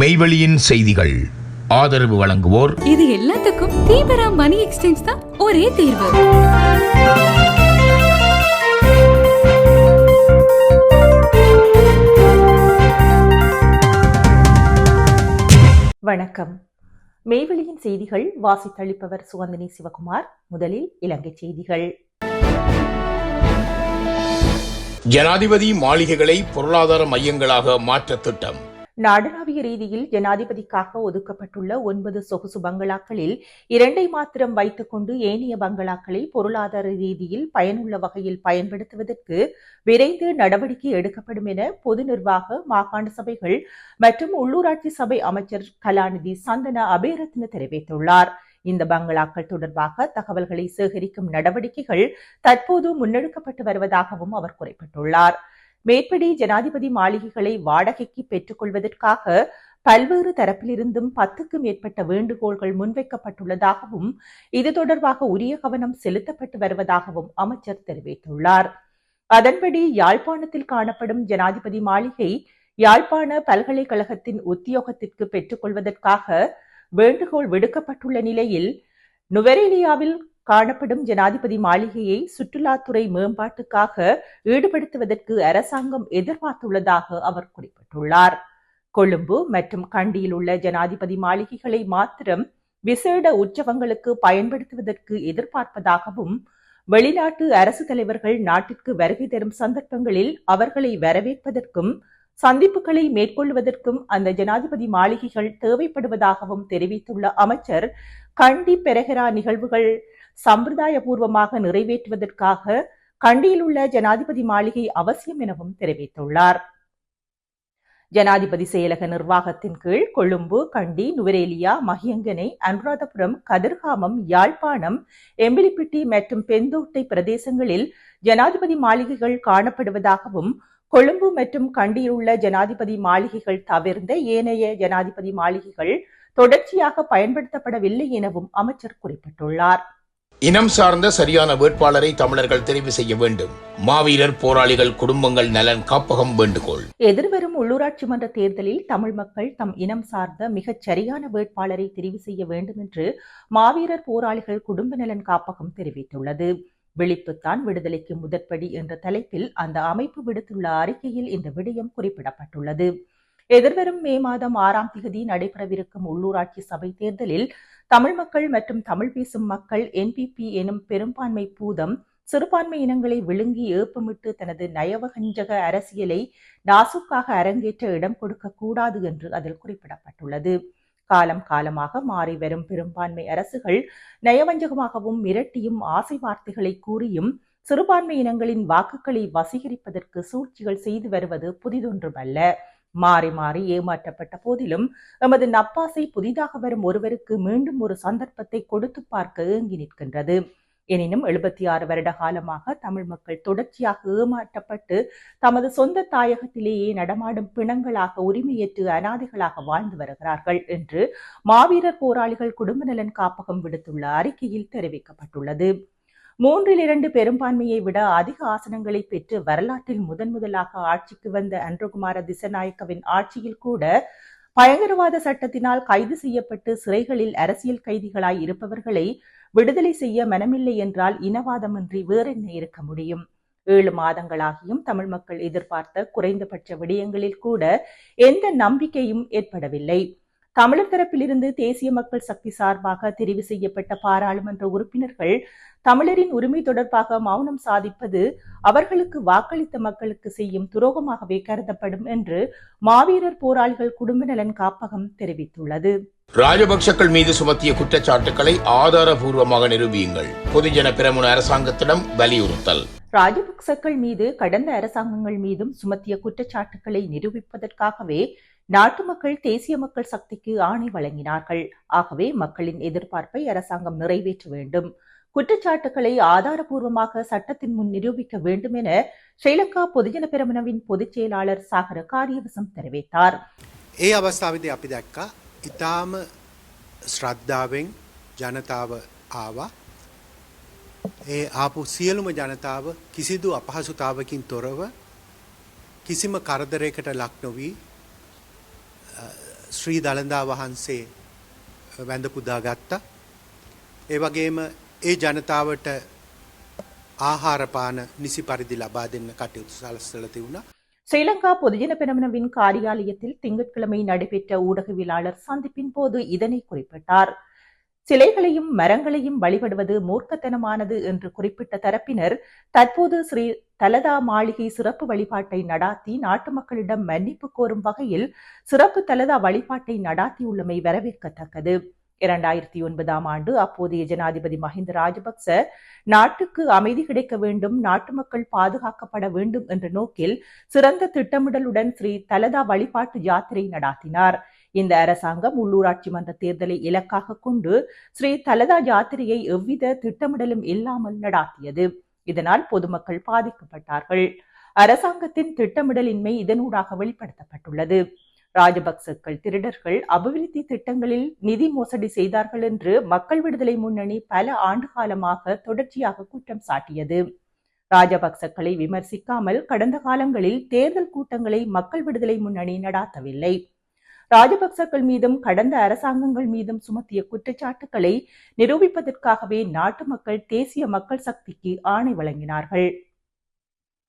மெய்வெளியின் செய்திகள். ஆதரவு வழங்குவோர். இது எல்லாத்துக்கும் தீபரா மணி எக்ஸ்சேஞ்ச் தான் ஒரே தீர்வு. வணக்கம். மெய்வெளியின் செய்திகள் வாசித்தளிப்பவர் சுகந்தினி சிவகுமார் முதலில் இலங்கை செய்திகள். ஜனாதிபதி மாளிகைகளை பொருளாதார மையங்களாக மாற்ற திட்டம். நாடளாவிய ரீதியில் ஜனாதிபதிக்காக ஒதுக்கப்பட்டுள்ள ஒன்பது சொகுசு பங்களாக்களில் இரண்டை மாத்திரம் வைத்துக்கொண்டு ஏனைய பங்களாக்களை பொருளாதார ரீதியில் பயனுள்ள வகையில் பயன்படுத்துவதற்கு விரைந்து நடவடிக்கை எடுக்கப்படும் என பொது நிர்வாக மாகாண சபைகள் மற்றும் உள்ளூராட்சி சபை அமைச்சர் கலாநிதி சந்தன அபேரத்ன தெரிவித்துள்ளார். இந்த பங்களாக்கள் தொடர்பாக தகவல்களை சேகரிக்கும் நடவடிக்கைகள் தற்போது முன்னெடுக்கப்பட்டு வருவதாகவும் அவர் குறிப்பிட்டுள்ளார். மேற்படி ஜனாதிபதி மாளிகைகளை வாடகைக்கு பெற்றுக்கொள்வதற்காக பல்வேறு தரப்பிலிருந்தும் பத்துக்கும் மேற்பட்ட வேண்டுகோள்கள் முன்வைக்கப்பட்டுள்ளதாகவும் இது தொடர்பாக உரிய கவனம் செலுத்தப்பட்டு வருவதாகவும் அமைச்சர் தெரிவித்துள்ளார். அதன்படி யாழ்ப்பாணத்தில் காணப்படும் ஜனாதிபதி மாளிகை யாழ்ப்பாண பல்கலைக்கழகத்தின் உத்தியோகத்திற்கு பெற்றுக்கொள்வதற்காக வேண்டுகோள் விடுக்கப்பட்டுள்ள நிலையில் நுவரேலியாவில் காணப்படும் ஜனாதிபதி மாளிகையை சுற்றுலாத்துறை மேம்பாட்டுக்காக ஈடுபடுத்துவதற்கு அரசாங்கம் எதிர்பார்த்துள்ளதாக அவர் குறிப்பிட்டுள்ளார். கொழும்பு மற்றும் கண்டியில் உள்ள ஜனாதிபதி மாளிகைகளை மாத்திரம் விசேட உற்சவங்களுக்கு பயன்படுத்துவதற்கு எதிர்பார்ப்பதாகவும் வெளிநாட்டு அரசு தலைவர்கள் நாட்டிற்கு வருகை தரும் சந்தர்ப்பங்களில் அவர்களை வரவேற்பதற்கும் சந்திப்புகளை மேற்கொள்வதற்கும் அந்த ஜனாதிபதி மாளிகைகள் தேவைப்படுவதாகவும் தெரிவித்துள்ள அமைச்சர் கண்டி பெரகரா நிகழ்வுகள் சம்பிரதாயபூர்வமாக நிறைவேற்றுவதற்காக கண்டியில் உள்ள ஜனாதிபதி மாளிகை அவசியம் எனவும் தெரிவித்துள்ளார். ஜனாதிபதி செயலக நிர்வாகத்தின் கீழ் கொழும்பு கண்டி நுவரேலியா மகியங்கனை அனுராதபுரம் கதிர்காமம் யாழ்ப்பாணம் எம்பிலிப்பிட்டி மற்றும் பெந்தோட்டை பிரதேசங்களில் ஜனாதிபதி மாளிகைகள் காணப்படுவதாகவும் கொழும்பு மற்றும் கண்டியில் உள்ள ஜனாதிபதி மாளிகைகள் தவிர்ந்த ஏனைய ஜனாதிபதி மாளிகைகள் தொடர்ச்சியாக பயன்படுத்தப்படவில்லை எனவும் அமைச்சர் குறிப்பிட்டுள்ளார். இனம் சார்ந்த சரியான வேட்பாளரை தமிழர்கள் தெரிவு செய்ய வேண்டும். மாவீரர் போராளிகள் குடும்பங்கள் நலன் காப்பகம் வேண்டுகோள். எதிர்வரும் உள்ளூராட்சி மன்ற தேர்தலில் தமிழ் மக்கள் தம் இனம் சார்ந்த மிகச் சரியான வேட்பாளரை தெரிவு செய்ய வேண்டும் என்று மாவீரர் போராளிகள் குடும்ப நலன் காப்பகம் தெரிவித்துள்ளது. விழிப்புத்தான் விடுதலைக்கு முதற்படி என்ற தலைப்பில் அந்த அமைப்பு விடுத்துள்ள அறிக்கையில் இந்த விடயம் குறிப்பிடப்பட்டுள்ளது. எதிர்வரும் மே மாதம் ஆறாம் தேதி நடைபெறவிருக்கும் உள்ளூராட்சி சபை தேர்தலில் தமிழ் மக்கள் மற்றும் தமிழ் பேசும் மக்கள் என்பிபி எனும் பெரும்பான்மை பூதம் சிறுபான்மை இனங்களை விழுங்கி ஏப்பமிட்டு தனது நயவகஞ்சக அரசியலை நாசுக்காக அரங்கேற்ற இடம் கொடுக்க கூடாது என்று அதில் குறிப்பிடப்பட்டுள்ளது. காலம் காலமாக மாறி வரும் பெரும்பான்மை அரசுகள் நயவஞ்சகமாகவும் மிரட்டியும் ஆசை வார்த்தைகளை கூறியும் சிறுபான்மை இனங்களின் வாக்குகளை வசீகரிப்பதற்கு சூழ்ச்சிகள் செய்து வருவது புதிதொன்றுமல்ல. மாறி மாறி ஏமாற்றப்பட்ட போதிலும் எமது நப்பாசை புதிதாக வரும் ஒருவருக்கு மீண்டும் ஒரு சந்தர்ப்பத்தை கொடுத்து பார்க்க ஏங்கி நிற்கின்றது. எனினும் எழுபத்தி ஆறு வருட காலமாக தமிழ் மக்கள் தொடர்ச்சியாக ஏமாற்றப்பட்டு தமது சொந்த தாயகத்திலேயே நடமாடும் பிணங்களாக உரிமையேற்று அனாதைகளாக வாழ்ந்து வருகிறார்கள் என்று மாவீரர் போராளிகள் குடும்ப நலன் காப்பகம் விடுத்துள்ள அறிக்கையில் தெரிவிக்கப்பட்டுள்ளது. மூன்றில் இரண்டு பெரும்பான்மையை விட அதிக ஆசனங்களை பெற்று வரலாற்றில் முதன் முதலாக ஆட்சிக்கு வந்த அன்றகுமார திசநாயக்கவின் ஆட்சியில் கூட பயங்கரவாத சட்டத்தினால் கைது செய்யப்பட்டு சிறைகளில் அரசியல் கைதிகளாய் இருப்பவர்களை விடுதலை செய்ய மனமில்லை என்றால் இனவாதமின்றி வேறென்ன இருக்க முடியும்? ஏழு மாதங்களாகியும் தமிழ் மக்கள் எதிர்பார்த்த குறைந்தபட்ச விடயங்களில் கூட எந்த நம்பிக்கையும் ஏற்படவில்லை. தமிழர் தரப்பிலிருந்து தேசிய மக்கள் சக்தி சார்பாக தெரிவு செய்யப்பட்ட பாராளுமன்ற உறுப்பினர்கள் தமிழரின் உரிமை தொடர்பாக மௌனம் சாதிப்பது அவர்களுக்கு வாக்களித்த மக்களுக்கு செய்யும் துரோகமாகவே கருதப்படும் என்று மாவீரர் போராளிகள் குடும்ப நலன் காப்பகம் தெரிவித்துள்ளது. ராஜபக்சக்கள் மீது சுமத்திய குற்றச்சாட்டுக்களை ஆதாரபூர்வமாக நிரூபியுங்கள். பொதுஜன பிரமுன அரசாங்கத்திடம் வலியுறுத்தல். ராஜபக்சக்கள் மீது கடந்த அரசாங்கங்கள் மீதும் சுமத்திய குற்றச்சாட்டுக்களை நிரூபிப்பதற்காகவே நாட்டு மக்கள் தேசிய மக்கள் சக்திக்கு ஆணை வழங்கினார்கள் ஆகவே மக்களின் எதிர்பார்ப்பை அரசாங்கம் நிறைவேற்ற வேண்டும் குற்றச்சாட்டுக்களை ஆதாரபூர்வமாக சட்டத்தின் முன் நிரூபிக்க வேண்டும் என ஸ்ரீலங்கா பொதுஜன பெரமுனவின் பொதுச் செயலாளர் சாகர காரியவசம் தெரிவித்தார் ඒ අවස්ථාවද අපි දැක්කා ඉතාම ශ්‍රද්ධාවෙන් ජනතාව ආවා ඒ ආපු සියලුම ජනතාව කිසිදු අපහසුතාවකින් තොරව කිසිම කරදරයකට ලක් නොවී ශ්‍රී දළදා වහන්සේ වැඳ පුදා ගත්තා. ඒ වගේම ඒ ජනතාවට ආහාරපාන නිසි පරිදි ලබා දෙන්න කටයුතු සලස්සල තිවුණා. ஸ்ரீலங்கா பொதுஜன பெரமுனவின் காரியாலயத்தில் திங்கட்கிழமை நடைபெற்ற ஊடகவியலாளர் சந்திப்பின் போது இதனை குறிப்பிட்டார் சிலைகளையும் மரங்களையும் வழிபடுவது மூர்க்கத்தனமானது என்று குறிப்பிட்ட தரப்பினர் தற்போது ஸ்ரீ தலதா மாளிகை சிறப்பு வழிபாட்டை நடாத்தி நாட்டு மக்களிடம் மன்னிப்பு கோரும் வகையில் சிறப்பு தலதா வழிபாட்டை நடாத்தியுள்ளமை வரவேற்கத்தக்கது. இரண்டாயிரத்தி ஒன்பதாம் ஆண்டு அப்போதைய ஜனாதிபதி மஹிந்த ராஜபக்ச நாட்டுக்கு அமைதி கிடைக்க வேண்டும் நாட்டு மக்கள் பாதுகாக்கப்பட வேண்டும் என்ற நோக்கில் சிறந்த திட்டமிடலுடன் ஸ்ரீ தலதா வழிபாட்டு யாத்திரை நடாத்தினார். இந்த அரசாங்கம் உள்ளூராட்சி மன்ற தேர்தலை இலக்காக கொண்டு ஸ்ரீ தலதா யாத்திரையை எவ்வித திட்டமிடலும் இல்லாமல் நடாத்தியது. இதனால் பொதுமக்கள் பாதிக்கப்பட்டார்கள். அரசாங்கத்தின் திட்டமிடலின்மை இதனூடாக வெளிப்படுத்தப்பட்டுள்ளது. ராஜபக்சக்கள் திருடர்கள் அபிவிருத்தி திட்டங்களில் நிதி மோசடி செய்தார்கள் என்று மக்கள் விடுதலை முன்னணி பல ஆண்டு காலமாக தொடர்ச்சியாக குற்றம் சாட்டியது. ராஜபக்சக்களை விமர்சிக்காமல் கடந்த காலங்களில் தேர்தல் கூட்டங்களை மக்கள் விடுதலை முன்னணி நடாத்தவில்லை. ராஜபக்சக்கள் மீதும் கடந்த அரசாங்கங்கள் மீதும் சுமத்திய குற்றச்சாட்டுகளை நிரூபிப்பதற்காகவே நாட்டு மக்கள் தேசிய மக்கள் சக்திக்கு ஆணை வழங்கினார்கள்.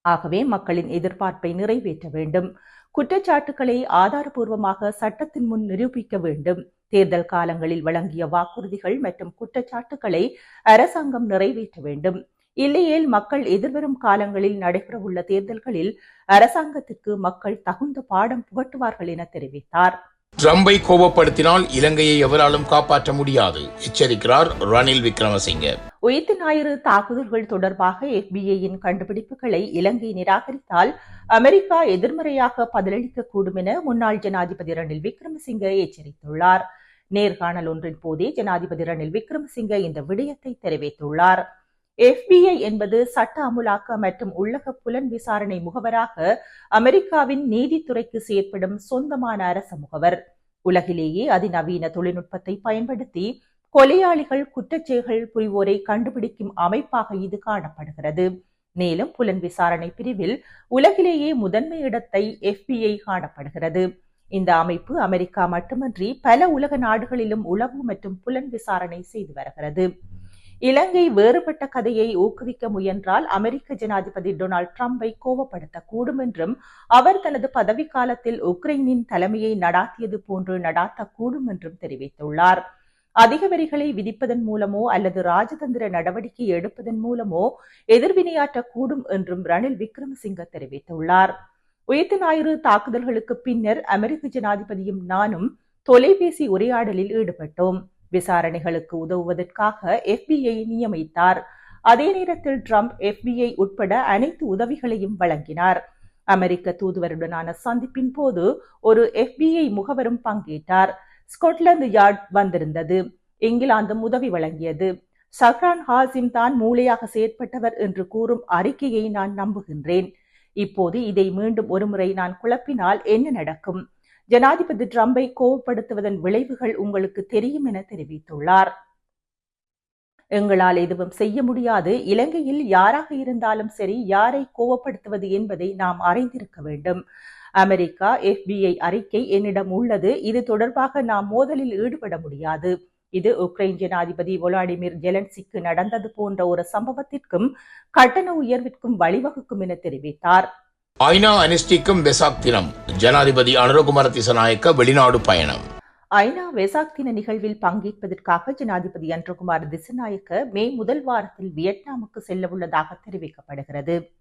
ஆகவே மக்களின் எதிர்பார்ப்பை நிறைவேற்ற வேண்டும். குற்றச்சாட்டுகளை ஆதாரபூர்வமாக சட்டத்தின் முன் நிரூபிக்க வேண்டும். தேர்தல் காலங்களில் வழங்கிய வாக்குறுதிகள் மற்றும் குற்றச்சாட்டுகளை அரசாங்கம் நிறைவேற்ற வேண்டும். இல்லையேல் மக்கள் எதிர்வரும் காலங்களில் நடைபெறவுள்ள தேர்தல்களில் அரசாங்கத்திற்கு மக்கள் தகுந்த பாடம் புகட்டுவார்கள் என தெரிவித்தார். ட்ரம்பை கோபப்படுத்தினால் இலங்கையை எவராலும் காப்பாற்ற முடியாது எச்சரிக்கிறார் ரணில் விக்ரமசிங்க. உயிர்த்த ஞாயிறு தாக்குதல்கள் தொடர்பாக எஃபிஐயின் கண்டுபிடிப்புகளை இலங்கை நிராகரித்தால் அமெரிக்கா எதிர்மறையாக பதிலளிக்கக்கூடும் என முன்னாள் ஜனாதிபதி ரணில் விக்ரமசிங்க எச்சரித்துள்ளார். நேர்காணல் ஒன்றின் போதே ஜனாதிபதி ரணில் விக்ரமசிங்க இந்த விடயத்தை தெரிவித்துள்ளார். எஃபிஐ என்பது சட்ட அமுலாக்க மற்றும் உள்ளக புலன் விசாரணை முகவராக அமெரிக்காவின் நீதித்துறைக்கு செயற்படும் சொந்தமான அரச முகவர். உலகிலேயே அதிநவீன தொழில்நுட்பத்தை பயன்படுத்தி கொலையாளிகள் குற்றச்செயல்கள் புரிவோரை கண்டுபிடிக்கும் அமைப்பாக இது காணப்படுகிறது. மேலும் புலன் விசாரணை பிரிவில் உலகிலேயே முதன்மை இடத்தை எஃபிஐ காணப்படுகிறது. இந்த அமைப்பு அமெரிக்கா மட்டுமன்றி பல உலக நாடுகளிலும் உளவு மற்றும் புலன் விசாரணை செய்து வருகிறது. இலங்கை வேறுபட்ட கதையை ஊக்குவிக்க முயன்றால் அமெரிக்க ஜனாதிபதி டொனால்ட் ட்ரம்பை கோவப்படுத்தக்கூடும் என்றும் அவர் தனது பதவிக்காலத்தில் உக்ரைனின் தலைமையை நடாத்தியது போன்று நடாத்தக்கூடும் என்றும் தெரிவித்துள்ளார். அதிக வரிகளை விதிப்பதன் மூலமோ அல்லது ராஜதந்திர நடவடிக்கை எடுப்பதன் மூலமோ எதிர்வினையாற்றக்கூடும் என்றும் ரணில் விக்ரமசிங்க தெரிவித்துள்ளார். உயிர்த்த ஞாயிறு தாக்குதல்களுக்கு பின்னர் அமெரிக்க ஜனாதிபதியும் நானும் தொலைபேசி உரையாடலில் ஈடுபட்டோம். விசாரணைகளுக்கு உதவுவதற்காக எஃபிஐ நியமித்தார். அதே நேரத்தில் ட்ரம்ப் எஃபிஐ உட்பட அனைத்து உதவிகளையும் வழங்கினார். அமெரிக்க தூதுவருடனான சந்திப்பின் போது ஒரு எஃபிஐ முகவரும் பங்கேற்றார். ஸ்கொட்லாந்து யார்ட் வந்திருந்தது. இங்கிலாந்தும் உதவி வழங்கியது. சஹ்ரான் ஹாசிம் தான் மூளையாக செயற்பட்டவர் என்று கூறும் அறிக்கையை நான் நம்புகின்றேன். இப்போது இதை மீண்டும் ஒருமுறை நான் குழப்பினால் என்ன நடக்கும்? ஜனாதிபதி ட்ரம்பை கோவப்படுத்துவதன் விளைவுகள் உங்களுக்கு தெரியும் என தெரிவித்துள்ளார். எங்களால் எதுவும் செய்ய முடியாது. இலங்கையில் யாராக இருந்தாலும் சரி யாரை கோவப்படுத்துவது என்பதை நாம் அறிந்திருக்க வேண்டும். அமெரிக்கா எஃபிஐ அறிக்கை என்னிடம் உள்ளது. இது தொடர்பாக நாம் மோதலில் ஈடுபட முடியாது. இது உக்ரைன் ஜனாதிபதி ஒலாடிமிர் ஜெலன்சிக்கு நடந்தது போன்ற ஒரு சம்பவத்திற்கும் கட்டண உயர்விற்கும் வழிவகுக்கும் என தெரிவித்தார். ஐநா அனுஷ்டிக்கும் வெசாக் தினம். ஜனாதிபதி அனுரகுமார திசநாயக்க வெளிநாடு பயணம். ஐநா வெசாக் தின நிகழ்வில் பங்கேற்பதற்காக ஜனாதிபதி அனுரகுமார் திசநாயக்க மே முதல் வாரத்தில் வியட்நாமுக்கு செல்ல உள்ளதாக தெரிவிக்கப்படுகிறது.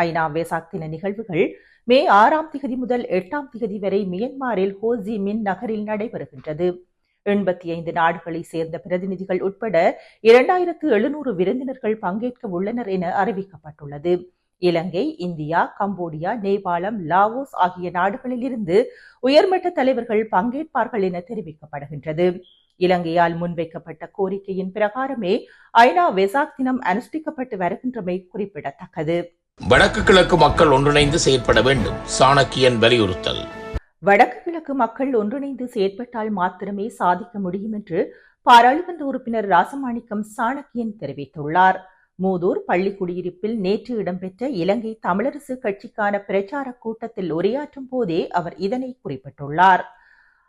ஐநா வெசாக் தின நிகழ்வுகள் மே ஆறாம் திகதி முதல் எட்டாம் திகதி வரை மியன்மாரில் ஹோசி மின் நகரில் நடைபெறுகின்றது. எண்பத்தி ஐந்து நாடுகளை சேர்ந்த பிரதிநிதிகள் உட்பட இரண்டாயிரத்து எழுநூறு விருந்தினர்கள் பங்கேற்க உள்ளனர் என அறிவிக்கப்பட்டுள்ளது. Ilangai India Cambodia Nepalam Laos ஆகிய நாடுகளில் இருந்து உயர்மட்ட தலைவர்கள் பங்கேற்பார்கள் என தெரிவிக்கப்படுகின்றது. இலங்கையால் முன்வைக்கப்பட்ட கோரிக்கையின் பிரகாரமே ஐநா வெசாக் தினம் அனுஷ்டிக்கப்பட்டு வருகின்றமை குறிப்பிடத்தக்கது. வடக்கு கிழக்கு மக்கள் ஒன்றிணைந்து செயற்பட வேண்டும். சாணக்கியன் வலியுறுத்தல். வடக்கு கிழக்கு மக்கள் ஒன்றிணைந்து செயற்பட்டால் மாத்திரமே சாதிக்க முடியும் என்று பாராளுமன்ற உறுப்பினர் ராசமாணிக்கம் சாணக்கியன் தெரிவித்துள்ளார். மூதூர் பள்ளி குடியிருப்பில் நேற்று இடம்பெற்ற இலங்கை தமிழரசு கட்சிக்கான பிரச்சார கூட்டத்தில் உரையாற்றும் போதே அவர் இதனை குறிப்பிட்டுள்ளார்.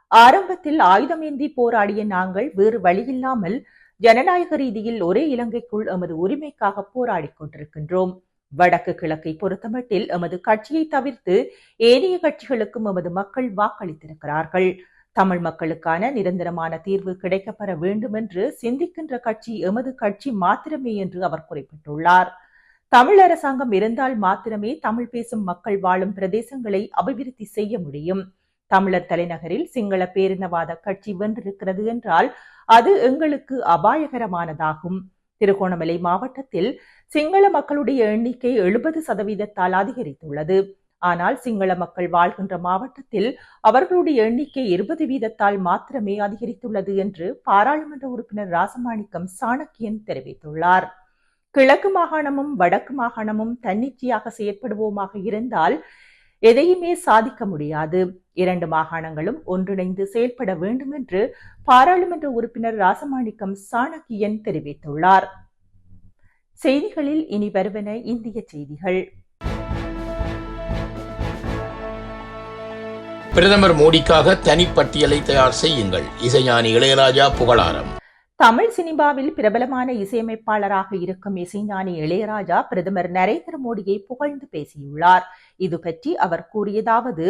ஆரம்பத்தில் ஆயுதமேந்தி போராடிய நாங்கள் வேறு வழியில்லாமல் ஜனநாயக ரீதியில் ஒரே இலங்கைக்குள் எமது உரிமைக்காக போராடிக் கொண்டிருக்கின்றோம். வடக்கு கிழக்கை பொறுத்தமட்டில் எமது கட்சியை தவிர்த்து ஏனைய கட்சிகளுக்கும் எமது மக்கள் வாக்களித்திருக்கிறார்கள். தமிழ் மக்களுக்கான நிரந்தரமான தீர்வு கிடைக்கப்பெற வேண்டும் என்று சிந்திக்கின்ற கட்சி எமது கட்சி மாத்திரமே என்று அவர் குறிப்பிட்டுள்ளார். தமிழ் அரசாங்கம் இருந்தால் மாத்திரமே தமிழ் பேசும் மக்கள் வாழும் பிரதேசங்களை அபிவிருத்தி செய்ய முடியும். தமிழர் தலைநகரில் சிங்கள பேரினவாத கட்சி வென்றிருக்கிறது என்றால் அது எங்களுக்கு அபாயகரமானதாகும். திருகோணமலை மாவட்டத்தில் சிங்கள மக்களுடைய எண்ணிக்கை எழுபது சதவீதத்தால் அதிகரித்துள்ளது. ஆனால் சிங்கள மக்கள் வாழ்கின்ற மாவட்டத்தில் அவர்களுடைய எண்ணிக்கை இருபது வீதத்தால் மாத்திரமே அதிகரித்துள்ளது என்று பாராளுமன்ற உறுப்பினர் ராசமாணிக்கம் சாணக்கியன் தெரிவித்துள்ளார். கிழக்கு மாகாணமும் வடக்கு மாகாணமும் தன்னிச்சையாக செயற்படுவோமாக இருந்தால் எதையுமே சாதிக்க முடியாது. இரண்டு மாகாணங்களும் ஒன்றிணைந்து செயல்பட வேண்டும் என்று பாராளுமன்ற உறுப்பினர் ராசமாணிக்கம் சாணக்கியன் தெரிவித்துள்ளார். செய்திகளில் இனி வருவன இந்திய செய்திகள். பிரதமர் மோடிக்காக தனிப்பட்டியலை தயார் செய்யுங்கள். இசைஞானி இளையராஜா புகழாரம். தமிழ் சினிமாவில் பிரபலமான இசையமைப்பாளராக இருக்கும் இசைஞானி இளையராஜா பிரதமர் நரேந்திர மோடியை புகழ்ந்து பேசியுள்ளார். இது பற்றி அவர் கூறியதாவது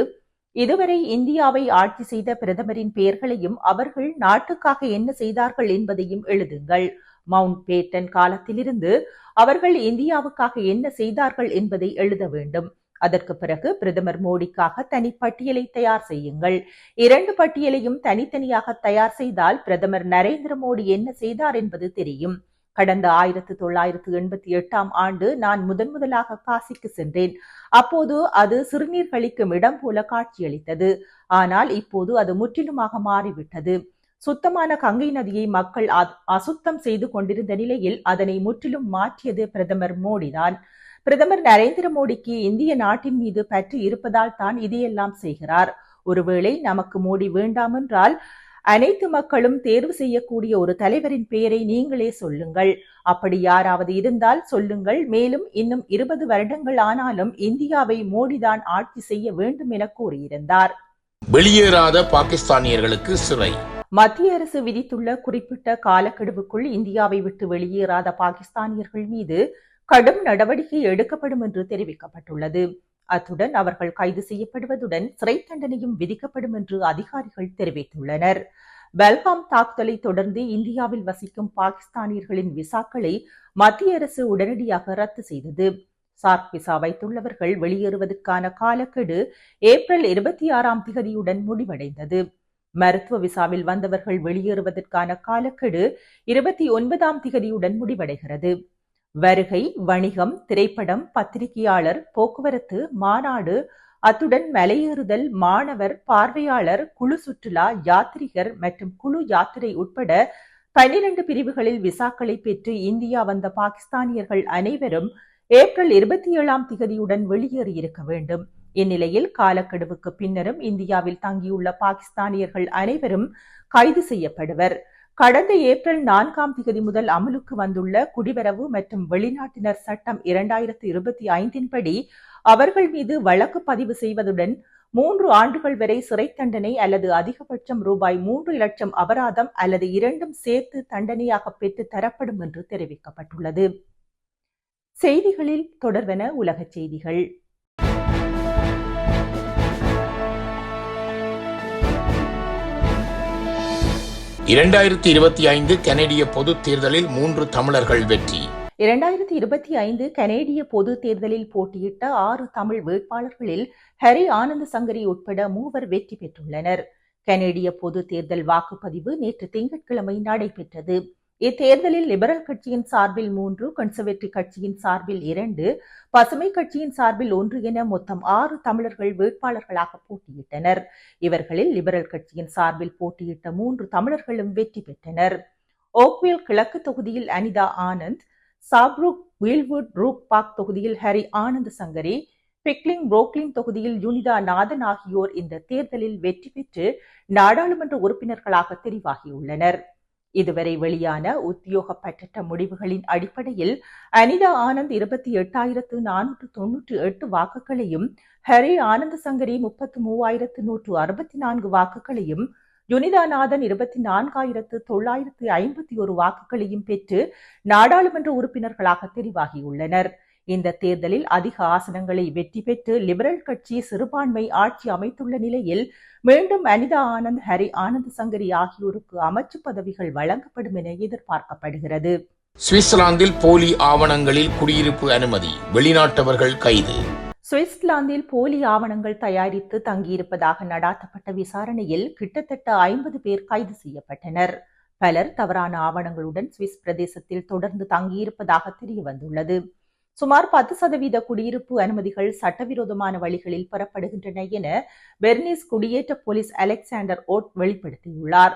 இதுவரை இந்தியாவை ஆட்சி செய்த பிரதமரின் பெயர்களையும் அவர்கள் நாட்டுக்காக என்ன செய்தார்கள் என்பதையும் எழுதுங்கள். மவுண்ட் பேட்டன் காலத்திலிருந்து அவர்கள் இந்தியாவுக்காக என்ன செய்தார்கள் என்பதை எழுத வேண்டும். அதற்கு பிறகு பிரதமர் மோடிக்காக தனி பட்டியலை தயார் செய்யுங்கள். இரண்டு பட்டியலையும் தனித்தனியாக தயார் செய்தால் பிரதமர் நரேந்திர மோடி என்ன செய்தார் என்பது தெரியும். கடந்த ஆயிரத்து தொள்ளாயிரத்து எண்பத்தி எட்டாம் ஆண்டு நான் முதன் முதலாக காசிக்கு சென்றேன். அப்போது அது சிறுநீர் கழிக்கும் இடம் போல காட்சியளித்தது. ஆனால் இப்போது அது முற்றிலுமாக மாறிவிட்டது. சுத்தமான கங்கை நதியை மக்கள் அசுத்தம் செய்து கொண்டிருந்த நிலையில் அதனை முற்றிலும் மாற்றியது பிரதமர் மோடிதான். பிரதமர் நரேந்திர மோடிக்கு இந்திய நாட்டின் மீது பற்று இருப்பதால் தான் இதையெல்லாம் செய்கிறார். ஒருவேளை நமக்கு மோடி வேண்டாம் என்றால் அனைத்து மக்களும் தேர்வு செய்யக்கூடிய ஒரு தலைவரின் பெயரை நீங்களே சொல்லுங்கள். அப்படி யாராவது இருந்தால் சொல்லுங்கள். மேலும் இன்னும் இருபது வருடங்கள் ஆனாலும் இந்தியாவை மோடிதான் ஆட்சி செய்ய வேண்டும் என கூறியிருந்தார். வெளியேறாத பாகிஸ்தானியர்களுக்கு சிறை. மத்திய அரசு விதித்துள்ள குறிப்பிட்ட காலக்கெடுவுக்குள் இந்தியாவை விட்டு வெளியேறாத பாகிஸ்தானியர்கள் மீது கடும் நடவடிக்கை எடுக்கப்படும் என்று தெரிவிக்கப்பட்டுள்ளது. அத்துடன் அவர்கள் கைது செய்யப்படுவதுடன் சிறை தண்டனையும் விதிக்கப்படும் என்று அதிகாரிகள் தெரிவித்துள்ளனர். பெல்காம் தாக்குதலை தொடர்ந்து இந்தியாவில் வசிக்கும் பாகிஸ்தானியர்களின் விசாக்களை மத்திய அரசு உடனடியாக ரத்து செய்தது. சார்க் விசா வைத்துள்ளவர்கள் வெளியேறுவதற்கான காலக்கெடு ஏப்ரல் இருபத்தி ஆறாம் திகதியுடன் முடிவடைந்தது. மருத்துவ விசாவில் வந்தவர்கள் வெளியேறுவதற்கான காலக்கெடு இருபத்தி ஒன்பதாம் திகதியுடன் முடிவடைகிறது. வருகை வணிகம் திரைப்படம் பத்திரிகையாளர் போக்குவரத்து மாநாடு அத்துடன் மலையேறுதல் மாணவர் பார்வையாளர் குழு சுற்றுலா யாத்ரிகர் மற்றும் குழு யாத்திரை உட்பட பன்னிரண்டு பிரிவுகளில் விசாக்களை பெற்று இந்தியா வந்த பாகிஸ்தானியர்கள் அனைவரும் ஏப்ரல் இருபத்தி ஏழாம் திகதியுடன் வெளியேறியிருக்க வேண்டும். இந்நிலையில் காலக்கெடுவுக்கு பின்னரும் இந்தியாவில் தங்கியுள்ள பாகிஸ்தானியர்கள் அனைவரும் கைது செய்யப்படுவர். கடந்த ஏப்ரல் நான்காம் தேதி முதல் அமலுக்கு வந்துள்ள குடிவரவு மற்றும் வெளிநாட்டினர் சட்டம் இரண்டாயிரத்து இருபத்தி ஐந்தின் படி அவர்கள் மீது வழக்கு பதிவு செய்வதுடன் மூன்று ஆண்டுகள் வரை சிறை தண்டனை அல்லது அதிகபட்சம் ரூபாய் மூன்று லட்சம் அபராதம் அல்லது இரண்டும் சேர்த்து தண்டனையாக பெற்று தரப்படும் என்று தெரிவிக்கப்பட்டுள்ளது. செய்திகளில் தொடர்வன உலகச் செய்திகள். இரண்டாயிரத்தி இருபத்தி ஐந்து கனேடிய பொது தேர்தலில் மூன்று தமிழர்கள் வெற்றி. இரண்டாயிரத்தி இருபத்தி ஐந்து கனேடிய பொது தேர்தலில் போட்டியிட்ட ஆறு தமிழ் வேட்பாளர்களில் ஹரி ஆனந்த சங்கரி உட்பட மூவர் வெற்றி பெற்றுள்ளனர். கனேடிய பொது தேர்தல் வாக்குப்பதிவு நேற்று திங்கட்கிழமை நடைபெற்றது. இத்தேர்தலில் லிபரல் கட்சியின் சார்பில் மூன்று கன்சர்வேட்டிவ் கட்சியின் சார்பில் இரண்டு பசுமை கட்சியின் சார்பில் ஒன்று என மொத்தம் ஆறு தமிழர்கள் வேட்பாளர்களாக போட்டியிட்டனர். இவர்களில் லிபரல் கட்சியின் சார்பில் போட்டியிட்ட மூன்று தமிழர்களும் வெற்றி பெற்றனர். ஓக்வில் கிழக்கு தொகுதியில் அனிதா ஆனந்த் சாப்ரூக் வீல்வுட் ரூக் பாக் தொகுதியில் ஹரி ஆனந்த் சங்கரி பிக்லிங் புரோக்லின் தொகுதியில் யுனிதா நாதன் ஆகியோர் இந்த தேர்தலில் வெற்றி பெற்று நாடாளுமன்ற உறுப்பினர்களாக தெரிவாகியுள்ளனர். இதுவரை வெளியான உத்தியோக பற்றற்ற முடிவுகளின் அடிப்படையில் அனிதா ஆனந்த் இருபத்தி எட்டாயிரத்து நானூற்று தொன்னூற்று எட்டு வாக்குகளையும் ஹரி ஆனந்த சங்கரி முப்பத்து மூவாயிரத்து நூற்று அறுபத்தி நான்கு வாக்குகளையும் யுனிதாநாதன் இருபத்தி நான்காயிரத்து தொள்ளாயிரத்து ஐம்பத்தி ஒரு வாக்குகளையும் பெற்று நாடாளுமன்ற உறுப்பினர்களாக தெரிவாகியுள்ளனர். இந்த தேர்தலில் அதிக ஆசனங்களை வெற்றி பெற்று லிபரல் கட்சி சிறுபான்மை ஆட்சி அமைத்துள்ள நிலையில் மீண்டும் அனிதா ஆனந்த் ஹரி ஆனந்த் சங்கரி ஆகியோருக்கு அமைச்சு பதவிகள் வழங்கப்படும் என எதிர்பார்க்கப்படுகிறது. சுவிட்சர்லாந்தில் போலி ஆவணங்களில் குடியிருப்பு அனுமதி வெளிநாட்டவர்கள் கைது. சுவிட்சர்லாந்தில் போலி ஆவணங்கள் தயாரித்து தங்கியிருப்பதாக நடாத்தப்பட்ட விசாரணையில் கிட்டத்தட்ட ஐம்பது பேர் கைது செய்யப்பட்டனர். பலர் தவறான ஆவணங்களுடன் சுவிஸ் பிரதேசத்தில் தொடர்ந்து தங்கியிருப்பதாக தெரிய வந்துள்ளது சுமார் பத்து சதவீத குடியிருப்பு அனுமதிகள் சட்டவிரோதமான வழிகளில் பெறப்படுகின்றன என பெர்னிஸ் குடியேற்ற போலீஸ் அலெக்சாண்டர் ஓட் வெளிப்படுத்தியுள்ளார்.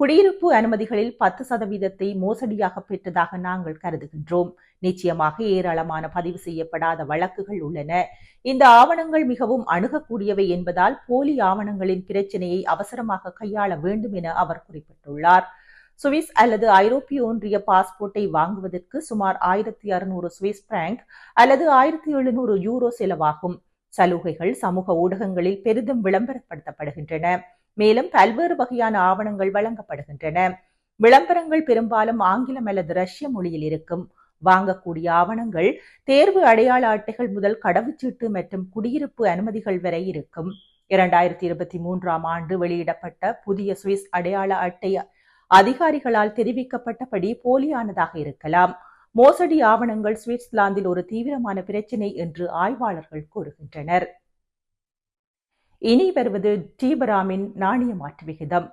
குடியிருப்பு அனுமதிகளில் பத்து சதவீதத்தை மோசடியாக பெற்றதாக நாங்கள் கருதுகின்றோம். நிச்சயமாக ஏராளமான பதிவு செய்யப்படாத வழக்குகள் உள்ளன. இந்த ஆவணங்கள் மிகவும் அணுகக்கூடியவை என்பதால் போலி ஆவணங்களின் பிரச்சினையை அவசரமாக கையாள வேண்டும் என அவர் குறிப்பிட்டுள்ளார். சுவிஸ் அல்லது ஐரோப்பிய ஒன்றிய பாஸ்போர்ட்டை வாங்குவதற்கு சுமார் ஆயிரத்தி அறுநூறு சுவிஸ் பிராங்க் அல்லது ஆயிரத்தி எழுநூறு யூரோ செலவாகும். சலுகைகள் சமூக ஊடகங்களில் பெரிதும் விளம்பரப்படுத்தப்படுகின்றன. மேலும் பல்வேறு வகையான ஆவணங்கள் வழங்கப்படுகின்றன. விளம்பரங்கள் பெரும்பாலும் ஆங்கிலம் அல்லது ரஷ்ய மொழியில் இருக்கும். வாங்கக்கூடிய ஆவணங்கள் தேர்வு அடையாள அட்டைகள் முதல் கடவுச்சீட்டு மற்றும் குடியிருப்பு அனுமதிகள் வரை இருக்கும். இரண்டாயிரத்தி இருபத்தி மூன்றாம் ஆண்டு வெளியிடப்பட்ட புதிய சுவிஸ் அடையாள அட்டை அதிகாரிகளால் தெரிவிக்கப்பட்டபடி போலியானதாக இருக்கலாம். மோசடி ஆவணங்கள் சுவிட்சர்லாந்தில் ஒரு தீவிரமான பிரச்சினை என்று ஆய்வாளர்கள் கூறுகின்றனர். இனி வருவது டீபராமின் நாணய மாற்று விகிதம்.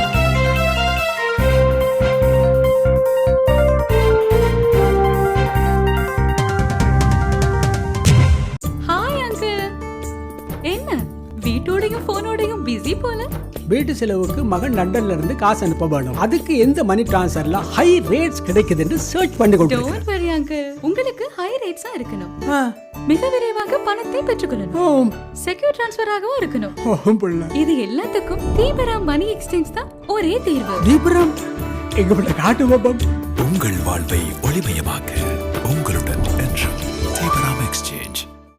வீட்டு செலவுக்கு மகன் லண்டன்ல இருந்து காசு அனுப்ப வேணும். அதுக்கு எந்த மணி டிரான்ஸ்ஃபர்ல ஹை ரேட்ஸ் கிடைக்குதுன்னு சர்ச் பண்ணி அங்கிள் உங்களுக்கு ஹை ரேட்ஸா இருக்கணும். மிக விரைவாக பணத்தை பெற்றுக்கொள்ளணும். ஓம், செக்யூர் டிரான்ஸ்ஃபராகவும் இருக்கணும். இது எல்லாத்துக்கும் தீபரா மணி எக்ஸ்சேஞ்ச் தான் ஒரே தீர்வு. தீபரம் எங்க பிள்ளை காட்டு பாப்பம் உங்கள் வாழ்வை ஒளிமயமாக்க உங்களுடன் என்றும் தீபராம் எக்ஸ்சேஞ்ச்